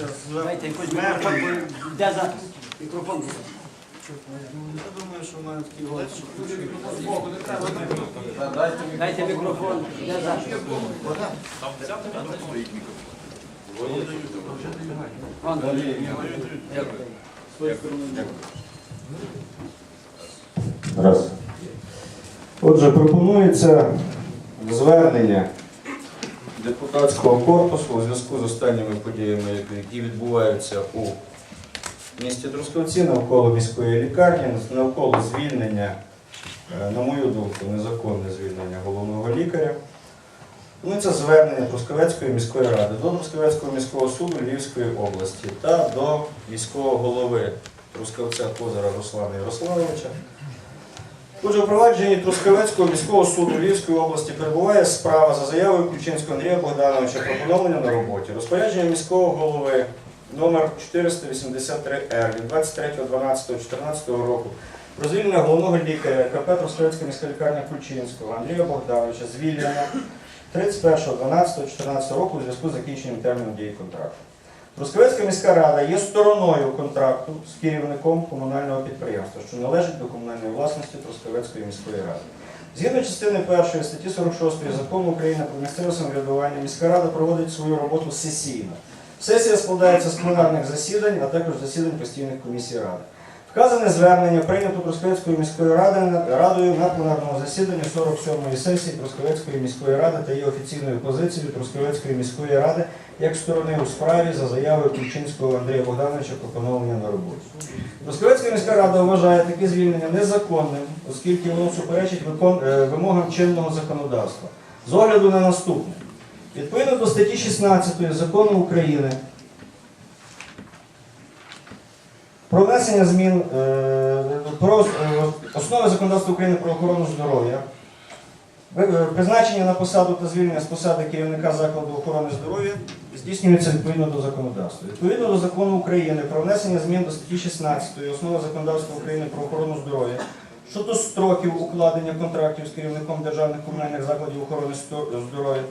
Мікрофон, бо йде запис. Мікрофон. Я думаю, що в мене такий голос. Дайте мікрофон, йде запис. Вон, Дякую. Раз. Отже, пропонується звернення депутатського корпусу у зв'язку з останніми подіями, які відбуваються у місті Трускавці навколо міської лікарні, навколо звільнення, е, на мою думку, незаконне звільнення головного лікаря. Ну, це звернення Трускавецької міської ради до Трускавецького міського суду Львівської області та до міського голови Трускавця Козара Руслана Ярославовича. Отже, у провадженні Трускавецького міського суду Львівської області перебуває справа за заявою Ключинського Андрія Богдановича про поновлення на роботі. Розпорядження міського голови номер 483Р від 23.12.14 року про звільнення головного лікаря КП Трускавецька міська лікарня Ключинського Андрія Богдановича звільнення 31.12.14 року у зв'язку з закінченням терміну дії контракту. Трускавецька міська рада є стороною контракту з керівником комунального підприємства, що належить до комунальної власності Трускавецької міської ради. Згідно частини 1 статті 46 закону України про місцеве самоврядування, міська рада проводить свою роботу сесійно. Сесія складається з пленарних засідань, а також засідань постійних комісій ради. Вказане звернення прийнято Трускавецькою міською радою на пленарному засіданні 47-ї сесії Трускавецької міської ради та є офіційною позицією Трускавецької міської ради як сторони у справі за заявою Ключинського Андрія Богдановича про поновлення на роботі. Трускавецька міська рада вважає таке звільнення незаконним, оскільки воно суперечить е, вимогам чинного законодавства. З огляду на наступне. Відповідно до статті 16 закону України про внесення змін е, про е, основи законодавства України про охорону здоров'я. Е, Призначення на посаду та звільнення з посади керівника закладу охорони здоров'я здійснюється відповідно до законодавства. Відповідно до закону України про внесення змін до статті 16 основи законодавства України про охорону здоров'я щодо строків укладення контрактів з керівником державних комунальних закладів охорони здоров'я.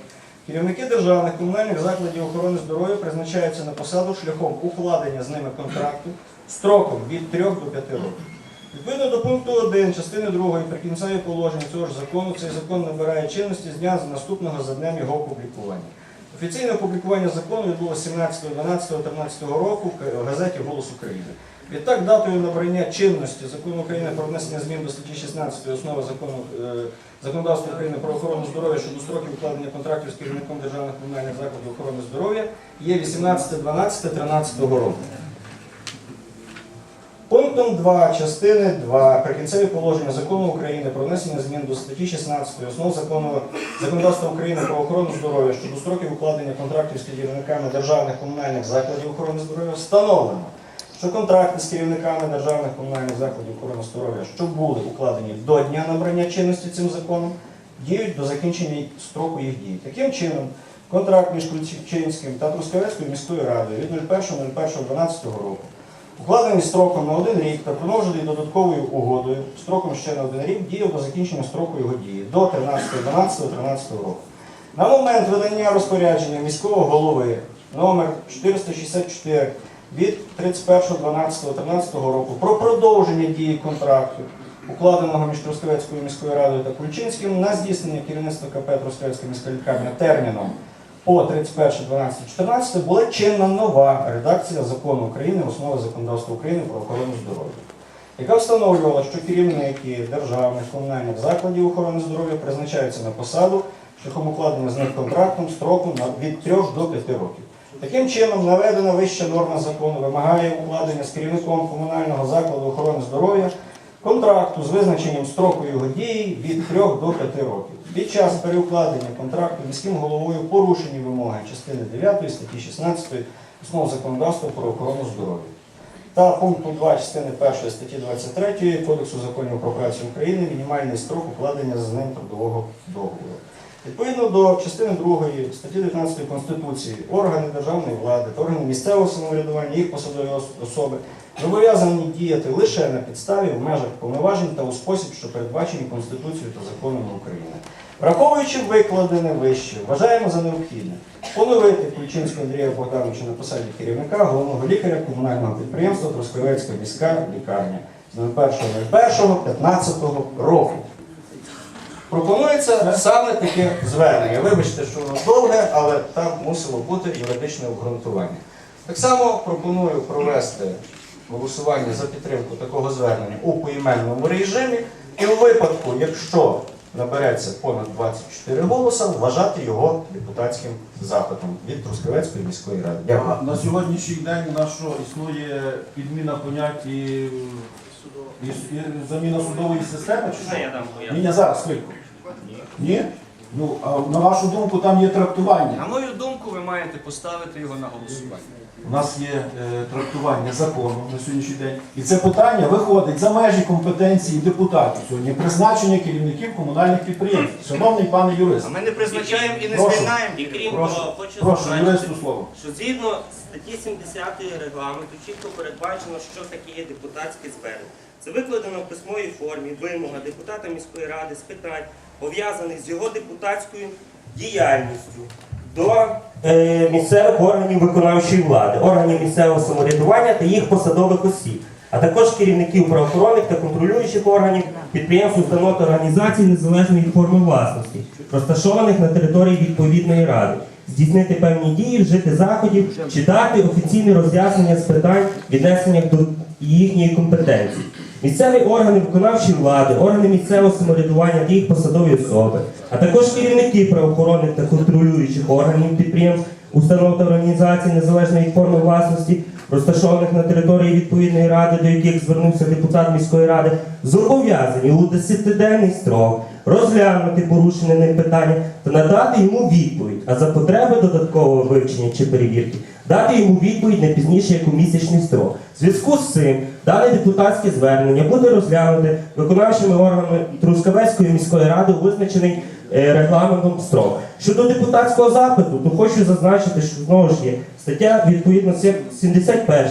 Керівники державних комунальних закладів охорони здоров'я призначаються на посаду шляхом укладення з ними контракту строком від 3 до 5 років. Відповідно до пункту 1 частини 2 прикінцеві положення цього ж закону, цей закон набирає чинності з дня наступного за днем його опублікування. Офіційне опублікування закону відбулося 17.12.13 року в газеті Голос України. Відтак, датою набрання чинності закону України про внесення змін до статті 16 основи закону е, законодавства України про охорону здоров'я щодо строків укладення контрактів з керівником державних комунальних закладів охорони здоров'я є 18.12.13 року. Пунктом 2 частини 2 прикінцеві положення закону України про внесення змін до статті 16 основ закону законодавства України про охорону здоров'я щодо строків укладення контрактів з керівниками державних комунальних закладів охорони здоров'я встановлено, що контракти з керівниками державних комунальних закладів охорони здоров'я, що були укладені до дня набрання чинності цим законом, діють до закінчення строку їх дії. Таким чином, контракт між Ключинським та Трускавецькою міською радою від 01.01.12 року Укладений строком на один рік та продовжений додатковою угодою строком ще на один рік діяв до закінчення строку його дії до 13.12.13 року. На момент видання розпорядження міського голови номер 464 від 31.12.13 року про продовження дії контракту, укладеного між Трускавецькою міською радою та Кульчинським на здійснення керівництва КП Трускавецька міська лікарня терміном по 31.12.14 була чинна нова редакція закону України основи законодавства України про охорону здоров'я, яка встановлювала, що керівники державних комунальних закладів охорони здоров'я призначаються на посаду шляхом укладення з них контрактом строком від 3 до 5 років. Таким чином, наведена вища норма закону вимагає укладення з керівником комунального закладу охорони здоров'я контракту з визначенням строку його дії від 3 до 5 років. Під час переукладення контракту міським головою порушені вимоги частини 9 статті 16 основ законодавства про охорону здоров'я та пункту 2 частини 1 статті 23 Кодексу законів про працю України мінімальний строк укладення з ним трудового договору. Відповідно до частини 2 статті 19 Конституції, органи державної влади та органи місцевого самоврядування, їх посадові особи зобов'язані діяти лише на підставі в межах повноважень та у спосіб, що передбачені Конституцією та законами України. Враховуючи викладене вище, вважаємо за необхідне поновити Ключинського Андрія Богдановича на посаді керівника головного лікаря комунального підприємства Трускавецька міська лікарня з 01.01.15 року. Пропонується саме таке звернення. Вибачте, що воно довге, але там мусило бути юридичне обґрунтування. Так само пропоную провести голосування за підтримку такого звернення у поіменному режимі, і у випадку, якщо набереться понад 24 голоса, вважати його депутатським запитом від Трускавецької міської ради. Дякую. А На сьогоднішній день у нас що існує підміна понять і, і, і заміна судової системи? Чи що? Ні, ні, зараз хвильку. Ні? Ну, а на вашу думку, там є трактування. На мою думку, ви маєте поставити його на голосування. У нас є е, трактування закону на сьогоднішній день. І це питання виходить за межі компетенції депутатів сьогодні. Призначення керівників комунальних підприємств. Шановний пане юрист, А ми не призначаємо і не Прошу. звільняємо. І крім Прошу. того, хочу прошу, зазначити, юристу слово. що згідно статті 70 регламенту чітко передбачено, що таке є депутатське звернення. Це викладено в письмовій формі вимога депутата міської ради з питань, пов'язаних з його депутатською діяльністю до е, місцевих органів виконавчої влади, органів місцевого самоврядування та їх посадових осіб, а також керівників правоохоронних та контролюючих органів, підприємств, установ та організацій незалежної від форми власності, розташованих на території відповідної ради, здійснити певні дії, вжити заходів чи дати офіційне роз'яснення з питань, віднесених до їхньої компетенції. Місцеві органи виконавчої влади, органи місцевого самоврядування та їх посадові особи, а також керівники правоохоронних та контролюючих органів підприємств, установ та організацій незалежної форми власності, розташованих на території відповідної ради, до яких звернувся депутат міської ради, зобов'язані у 10-денний строк розглянути порушене ним питання та надати йому відповідь, а за потреби додаткового вивчення чи перевірки дати йому відповідь не пізніше як у місячний строк. В зв'язку з цим дане депутатське звернення буде розглянуте виконавчими органами Трускавецької міської ради визначений е, регламентом строк. Щодо депутатського запиту, то хочу зазначити, що знову ж є стаття відповідно 71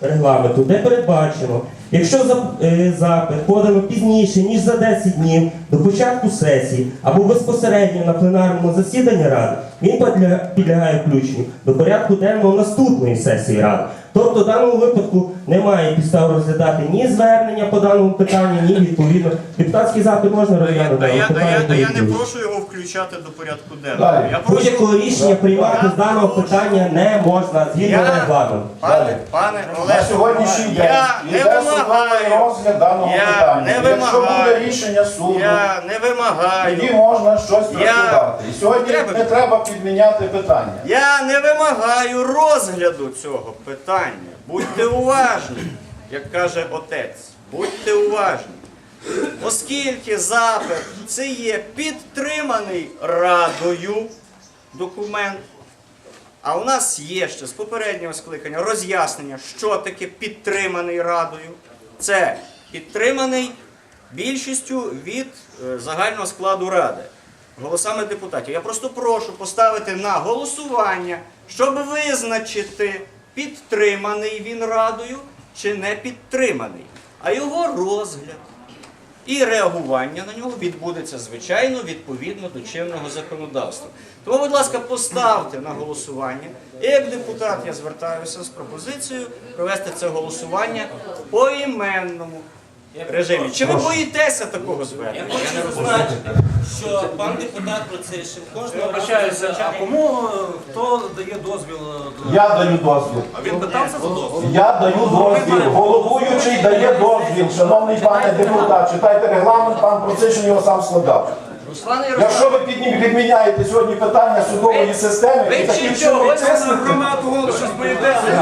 регламенту, де передбачено, якщо е, запит подано пізніше ніж за 10 днів до початку сесії або безпосередньо на пленарному засіданні ради, він підля- підлягає включенню до порядку денного наступної сесії ради. Тобто в даному випадку немає підстав розглядати ні звернення по даному питанню, ні відповідно. Депутатський запит можна розглянути. А я, але я, питання я не прошу його включати до порядку денного. Далі. Я прошу. Будь-якого рішення приймати з даного питання не можна згідно Я- регламенту. Пане, пане На Олег, сьогоднішній день я не йде судовий вимагаю. розгляд даного Я питання. не Якщо вимагаю. буде рішення суду, я не вимагаю. тоді можна щось Я- трактувати. І сьогодні Треба. не треба підміняти питання. Я не вимагаю розгляду цього питання. Будьте уважні, як каже отець. Будьте уважні. Оскільки запит це є підтриманий радою документ, а у нас є ще з попереднього скликання роз'яснення, що таке підтриманий радою. Це підтриманий більшістю від е, загального складу ради, голосами депутатів. Я просто прошу поставити на голосування, щоб визначити, підтриманий він радою чи не підтриманий, а його розгляд. І реагування на нього відбудеться, звичайно, відповідно до чинного законодавства. Тому, будь ласка, поставте на голосування. І як депутат я звертаюся з пропозицією провести це голосування по іменному режимі. Чи ви боїтеся такого Я звернення? хочу зазначити, що пан депутат Процишин кожного разу Вибачаюся, а кому е, хто дає дозвіл? Я даю дозвіл. А він питався за дозвіл? Я даю дозвіл. Головуючий дає дозвіл. Шановний пане депутат, читайте регламент, пан Процишин його сам складав. Руслане Якщо ви підні- відміняєте сьогодні питання судової системи, ви і таким чи чином чого? тиснете,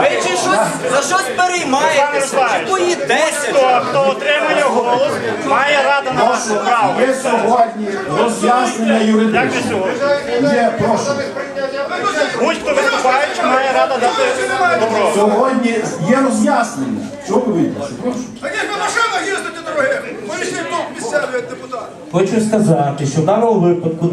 Ви чи щось за щось переймаєтеся? Чи боїтеся? Хто, хто отримує голос, має рада на ваше право. є сьогодні роз'яснення Як юридичне. сьогодні? Є, прошу. Будь-хто виступаючи, має рада дати добро. Сьогодні є роз'яснення. Чого ви вийдете? Прошу. Так як Хочу сказати, що в даному випадку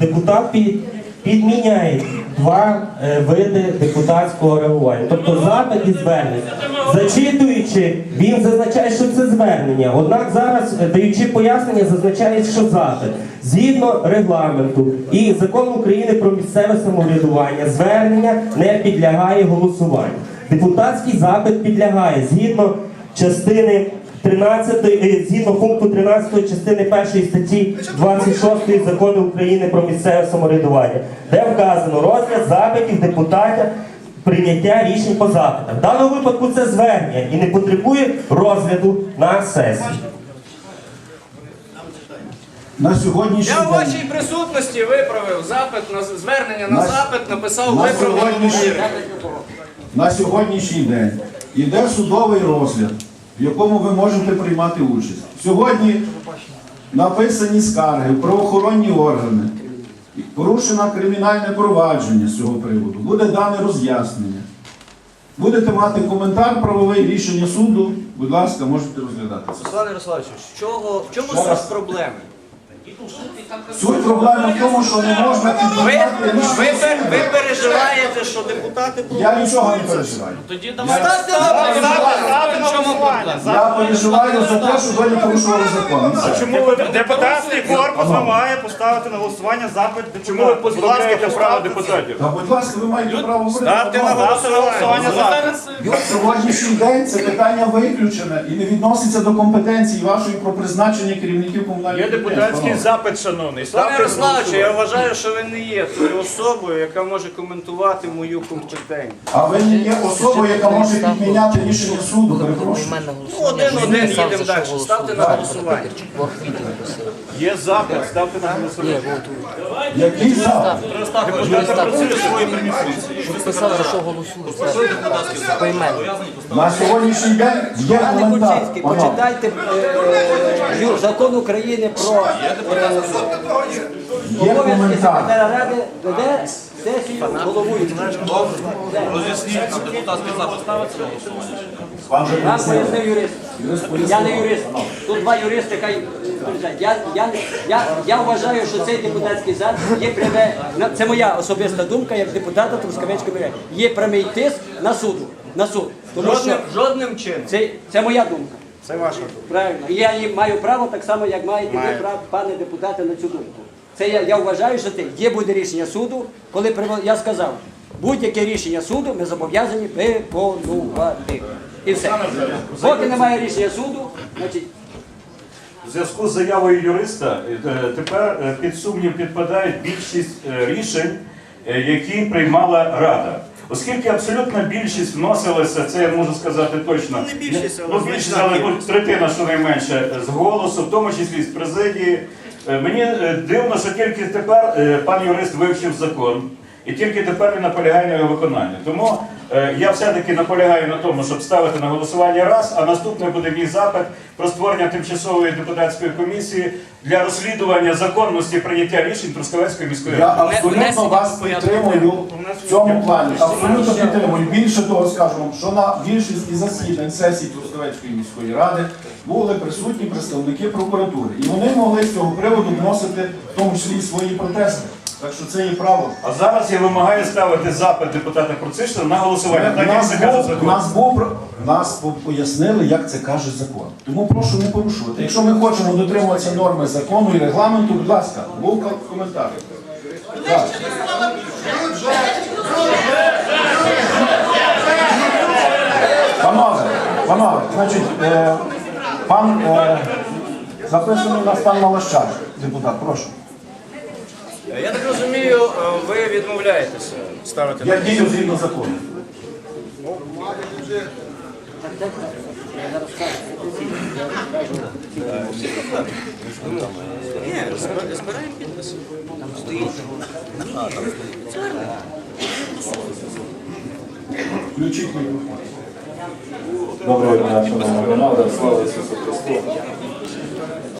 депутат під- підміняє два е, види депутатського реагування, тобто запит і звернення. Зачитуючи, він зазначає, що це звернення. Однак зараз, е, даючи пояснення, зазначає, що запит. Згідно регламенту і закону України про місцеве самоврядування, звернення не підлягає голосуванню. Депутатський запит підлягає згідно частини 13, е, згідно пункту 13 частини 1 статті 26 закону України про місцеве самоврядування, де вказано розгляд запитів депутатів, прийняття рішень по запитах. В даному випадку це звернення і не потребує розгляду на сесії. На сьогоднішній Я у вашій присутності виправив запит на звернення на На- запит, написав на сьогоднішній- на сьогоднішній день іде судовий розгляд, в якому ви можете приймати участь. Сьогодні написані скарги правоохоронні органи, порушено кримінальне провадження з цього приводу, буде дане роз'яснення. Будете мати коментар правовий рішення суду, будь ласка, можете розглядати. Руслан Ярославович, чого, в чому Ще раз. суть проблеми? Суть проблеми в тому, що не можна Ви, ви, рішення пер- ви переживаєте, що депутати Я нічого не переживаю. Тоді давайте ставте на на в чому проблема? Я переживаю за те, щоб ви не порушували закон. Все. Чому ви депутатський корпус вимагає поставити на голосування запит депутата? Чому ви позбавляєте права депутатів? Та будь ласка, ви маєте право говорити. Ставте на голосування запит. На сьогоднішній день це питання виключене і не відноситься до компетенції вашої про призначення керівників комунальних Є підприємств. депутатський Панове. запит, шановний. Пане Ярославовичу, я вважаю, що ви не є тою особою, яка може коментувати мою компетентність. А ви не є особою, яка може підміняти рішення суду. Перепрошую. Ну, один-один їдемо далі. Ставте на голосування. Є запит, ставте на голосування. Який запит? Депутати працюють свої приміщення. Писали, за що голосують. Поіменно. На сьогоднішній день є Пане коментар. Почитайте е, ю- закон України про е, Є обов'язки коментар. секретаря ради веде сесію головуючий. Пан же Нам пояснив. пояснив юрист. Я не юрист. Тут два юристи, хай я, я, я, я вважаю, що цей депутатський запит є пряме, на- це моя особиста думка як депутата Трускавецької міської. Є прямий тиск на суду. На суд. Тому що Жодним, жодним чином. це, це моя думка. Це ваша думка. Правильно. І я її маю право так само, як маєте ви Маю. право, пане депутате, на цю думку. Це я, я вважаю, що це є буде рішення суду, коли приво- я сказав, будь-яке рішення суду ми зобов'язані виконувати. І все. Поки немає рішення суду, значить В зв'язку з заявою юриста е, тепер е, під сумнів підпадають більшість е, рішень, е, які приймала Рада. Оскільки абсолютна більшість вносилася, це я можу сказати точно. Ну, не більшість, але ну, більшість, але третина щонайменше з голосу, в тому числі з президії. Е, Мені е, дивно, що тільки тепер е, пан юрист вивчив закон. І тільки тепер він наполягає на його виконання. Тому я все-таки наполягаю на тому, щоб ставити на голосування раз, а наступне буде мій запит про створення тимчасової депутатської комісії для розслідування законності прийняття рішень Трускавецької міської Я ради. абсолютно вас підтримую в цьому плані. Абсолютно підтримую. Більше того скажу вам, що на більшість із засідань сесій Трускавецької міської ради були присутні представники прокуратури. І вони могли з цього приводу вносити в тому числі свої протести. Так що це є право. А зараз я вимагаю ставити запит депутата Процишина на голосування. Так як Нас це каже був, закон. нас був нас по- пояснили, як це каже закон. Тому прошу не порушувати. Якщо ми хочемо дотримуватися норми закону і регламенту, будь ласка, був ка- коментар. Так. Панове, панове, значить, е, пан е, записаний у нас пан Малащак, депутат, прошу. Я так розумію, е, ви відмовляєтеся ставити на Я дію згідно закону. Ні, зб- збираємо підписи. Включіть мікрофон. Доброго дня, шановна громада, слава Ісусу Христу.